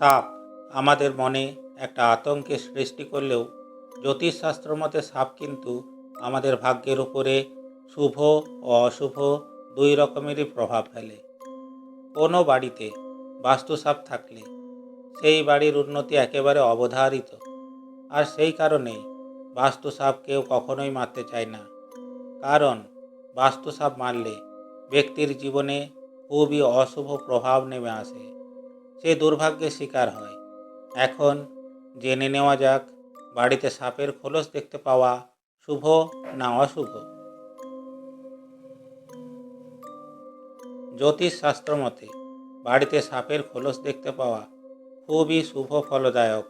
সাপ আমাদের মনে একটা আতঙ্কের সৃষ্টি করলেও জ্যোতিষশাস্ত্র মতে সাপ কিন্তু আমাদের ভাগ্যের উপরে শুভ ও অশুভ দুই রকমেরই প্রভাব ফেলে। কোনো বাড়িতে বাস্তু সাপ থাকলে সেই বাড়ির উন্নতি একেবারে অবধারিত। আর সেই কারণেই বাস্তু সাপ কেউ কখনোই মারতে চায় না। কারণ বাস্তু সাপ মারলে ব্যক্তির জীবনে খুবই অশুভ প্রভাব নেমে আসে। সে দুর্ভাগ্যের শিকার হয়। এখন জেনে নেওয়া যাক, বাড়িতে সাপের খোলস দেখতে পাওয়া শুভ না অশুভ। জ্যোতিষ শাস্ত্র মতে বাড়িতে সাপের খোলস দেখতে পাওয়া খুবই শুভ ফলদায়ক।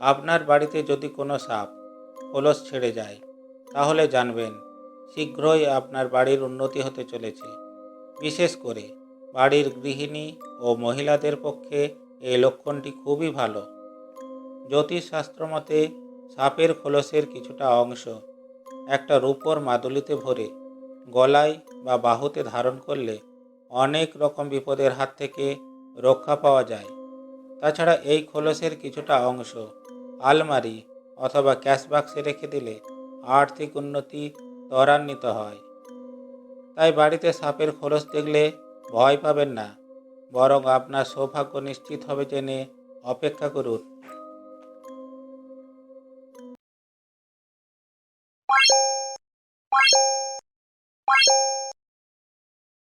আপনার বাড়িতে যদি কোনো সাপ খোলস ছেড়ে যায়, তাহলে জানবেন, শীঘ্রই আপনার বাড়ির উন্নতি হতে চলেছে। বিশেষ করে বাড়ির গৃহিণী ও মহিলাদের পক্ষে এই লক্ষণটি খুবই ভালো। জ্যোতিষশাস্ত্র মতে সাপের খোলসের কিছুটা অংশ একটা রূপোর মাদুলিতে ভরে গলায় বা বাহুতে ধারণ করলে অনেক রকম বিপদের হাত থেকে রক্ষা পাওয়া যায়। তাছাড়া এই খোলসের কিছুটা অংশ আলমারি অথবা ক্যাশ বাক্সে রেখে দিলে আর্থিক উন্নতি ত্বরান্বিত হয়। তাই বাড়িতে সাপের খোলস দেখলে ভয় পাবেন না বরং আপনার সৌভাগ্য নিশ্চিত হবে জেনে অপেক্ষা করুন।